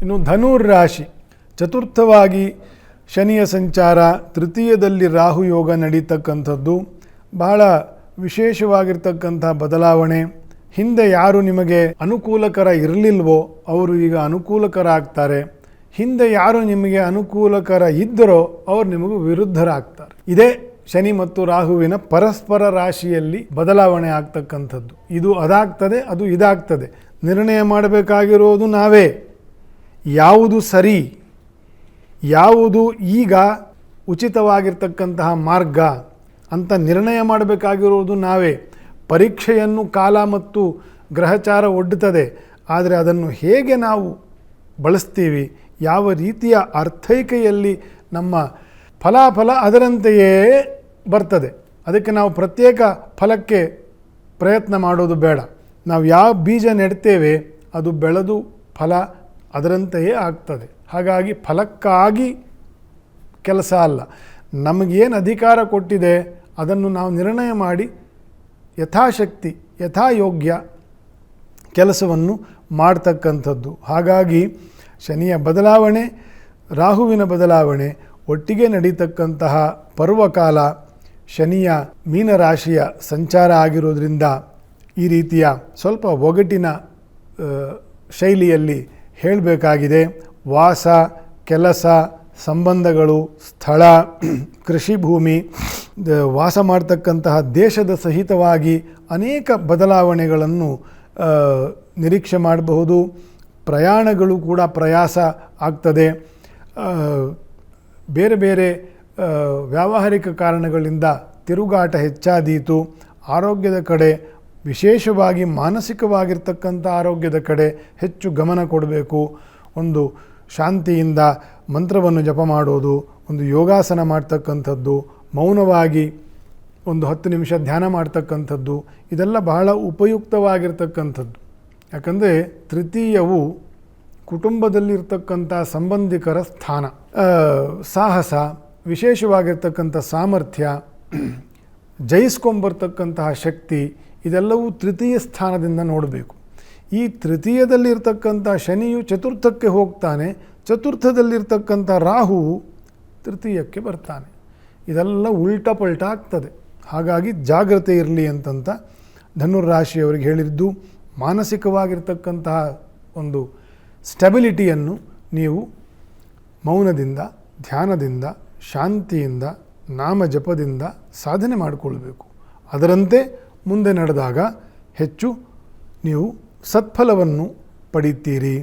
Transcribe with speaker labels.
Speaker 1: ಇನ್ನು ಧನುರ್ ರಾಶಿ, ಚತುರ್ಥವಾಗಿ ಶನಿಯ ಸಂಚಾರ, ತೃತೀಯದಲ್ಲಿ ರಾಹು ಯೋಗ ನಡೀತಕ್ಕಂಥದ್ದು, ಬಹಳ ವಿಶೇಷವಾಗಿರ್ತಕ್ಕಂಥ ಬದಲಾವಣೆ. ಹಿಂದೆ ಯಾರು ನಿಮಗೆ ಅನುಕೂಲಕರ ಇರಲಿಲ್ವೋ, ಅವರು ಈಗ ಅನುಕೂಲಕರ ಆಗ್ತಾರೆ ಹಿಂದೆ ಯಾರು ನಿಮಗೆ ಅನುಕೂಲಕರ ಇದ್ದರೋ ಅವರು ನಿಮಗೆ ವಿರುದ್ಧರಾಗ್ತಾರೆ. ಇದೇ ಶನಿ ಮತ್ತು ರಾಹುವಿನ ಪರಸ್ಪರ ರಾಶಿಯಲ್ಲಿ ಬದಲಾವಣೆ ಆಗ್ತಕ್ಕಂಥದ್ದು. ಇದು ಅದಾಗ್ತದೆ, ಅದು ಇದಾಗ್ತದೆ. ನಿರ್ಣಯ ಮಾಡಬೇಕಾಗಿರೋದು ನಾವೇ. ಯಾವುದು ಸರಿ, ಯಾವುದು ಈಗ ಉಚಿತವಾಗಿರ್ತಕ್ಕಂತಹ ಮಾರ್ಗ ಅಂತ ನಿರ್ಣಯ ಮಾಡಬೇಕಾಗಿರುವುದು ನಾವೇ. ಪರೀಕ್ಷೆಯನ್ನು ಕಾಲ ಮತ್ತು ಗ್ರಹಚಾರ ಒಡ್ಡುತ್ತದೆ. ಆದರೆ ಅದನ್ನು ಹೇಗೆ ನಾವು ಬಳಸ್ತೀವಿ, ಯಾವ ರೀತಿಯ ಅರ್ಥೈಕೆಯಲ್ಲಿ ನಮ್ಮ ಫಲಾಫಲ ಅದರಂತೆಯೇ ಬರ್ತದೆ. ಅದಕ್ಕೆ ನಾವು ಪ್ರತ್ಯೇಕ ಫಲಕ್ಕೆ ಪ್ರಯತ್ನ ಮಾಡೋದು ಬೇಡ. ನಾವು ಯಾವ ಬೀಜ ನೆಡ್ತೇವೆ, ಅದು ಬೆಳೆದು ಫಲ ಅದರಂತೆಯೇ ಆಗ್ತದೆ. ಹಾಗಾಗಿ ಫಲಕ್ಕಾಗಿ ಕೆಲಸ ಅಲ್ಲ. ನಮಗೇನು ಅಧಿಕಾರ ಕೊಟ್ಟಿದೆ, ಅದನ್ನು ನಾವು ನಿರ್ಣಯ ಮಾಡಿ ಯಥಾಶಕ್ತಿ, ಯಥಾಯೋಗ್ಯ ಕೆಲಸವನ್ನು ಮಾಡ್ತಕ್ಕಂಥದ್ದು. ಹಾಗಾಗಿ ಶನಿಯ ಬದಲಾವಣೆ, ರಾಹುವಿನ ಬದಲಾವಣೆ, ಒಟ್ಟಿಗೆ ನಡೀತಕ್ಕಂತಹ ಪರ್ವಕಾಲ ಶನಿಯ ಮೀನರಾಶಿಯ ಸಂಚಾರ ಆಗಿರೋದ್ರಿಂದ ಈ ರೀತಿಯ ಸ್ವಲ್ಪ ಒಗಟಿನ ಶೈಲಿಯಲ್ಲಿ ಹೇಳಬೇಕಾಗಿದೆ ವಾಸ, ಕೆಲಸ, ಸಂಬಂಧಗಳು, ಸ್ಥಳ, ಕೃಷಿ ಭೂಮಿ ವಾಸ ಮಾಡ್ತಕ್ಕಂತಹ ದೇಶದ ಸಹಿತವಾಗಿ ಅನೇಕ ಬದಲಾವಣೆಗಳನ್ನು ನಿರೀಕ್ಷೆ ಮಾಡಬಹುದು. ಪ್ರಯಾಣಗಳು ಕೂಡ ಪ್ರಯಾಸ ಆಗ್ತದೆ. ಬೇರೆ ಬೇರೆ ವ್ಯಾವಹಾರಿಕ ಕಾರಣಗಳಿಂದ ತಿರುಗಾಟ ಹೆಚ್ಚಾದೀತು. ಆರೋಗ್ಯದ ಕಡೆ ವಿಶೇಷವಾಗಿ ಮಾನಸಿಕವಾಗಿರ್ತಕ್ಕಂಥ ಆರೋಗ್ಯದ ಕಡೆ ಹೆಚ್ಚು ಗಮನ ಕೊಡಬೇಕು. ಒಂದು ಶಾಂತಿಯಿಂದ ಮಂತ್ರವನ್ನು ಜಪ ಮಾಡೋದು, ಒಂದು ಯೋಗಾಸನ ಮಾಡ್ತಕ್ಕಂಥದ್ದು, ಮೌನವಾಗಿ ಒಂದು ಹತ್ತು ನಿಮಿಷ ಧ್ಯಾನ ಮಾಡ್ತಕ್ಕಂಥದ್ದು, ಇದೆಲ್ಲ ಬಹಳ ಉಪಯುಕ್ತವಾಗಿರ್ತಕ್ಕಂಥದ್ದು. ಯಾಕಂದರೆ ತೃತೀಯವು ಕುಟುಂಬದಲ್ಲಿರ್ತಕ್ಕಂಥ ಸಂಬಂಧಿಕರ ಸ್ಥಾನ. ಸಾಹಸ, ವಿಶೇಷವಾಗಿರ್ತಕ್ಕಂಥ ಸಾಮರ್ಥ್ಯ, ಜಯಿಸ್ಕೊಂಬರ್ತಕ್ಕಂತಹ ಶಕ್ತಿ ಇದೆಲ್ಲವೂ ತೃತೀಯ ಸ್ಥಾನದಿಂದ ನೋಡಬೇಕು. ಈ ತೃತೀಯದಲ್ಲಿರ್ತಕ್ಕಂಥ ಶನಿಯು ಚತುರ್ಥಕ್ಕೆ ಹೋಗ್ತಾನೆ, ಚತುರ್ಥದಲ್ಲಿರ್ತಕ್ಕಂಥ ರಾಹು ತೃತೀಯಕ್ಕೆ ಬರ್ತಾನೆ. ಇದೆಲ್ಲ ಉಲ್ಟ ಪಲ್ಟ ಆಗ್ತದೆ. ಹಾಗಾಗಿ ಜಾಗ್ರತೆ ಇರಲಿ ಅಂತಂತ ಧನುರಾಶಿಯವರಿಗೆ ಹೇಳಿದ್ದು, ಮಾನಸಿಕವಾಗಿರ್ತಕ್ಕಂತಹ ಒಂದು ಸ್ಟೆಬಿಲಿಟಿಯನ್ನು ನೀವು ಮೌನದಿಂದ, ಧ್ಯಾನದಿಂದ, ಶಾಂತಿಯಿಂದ ನಾಮ ಜಪದಿಂದ ಸಾಧನೆ ಮಾಡಿಕೊಳ್ಬೇಕು. ಅದರಂತೆ ಮುಂದೆ ನಡೆದಾಗ ಹೆಚ್ಚು ನೀವು ಸತ್ಫಲವನ್ನು ಪಡೀತೀರಿ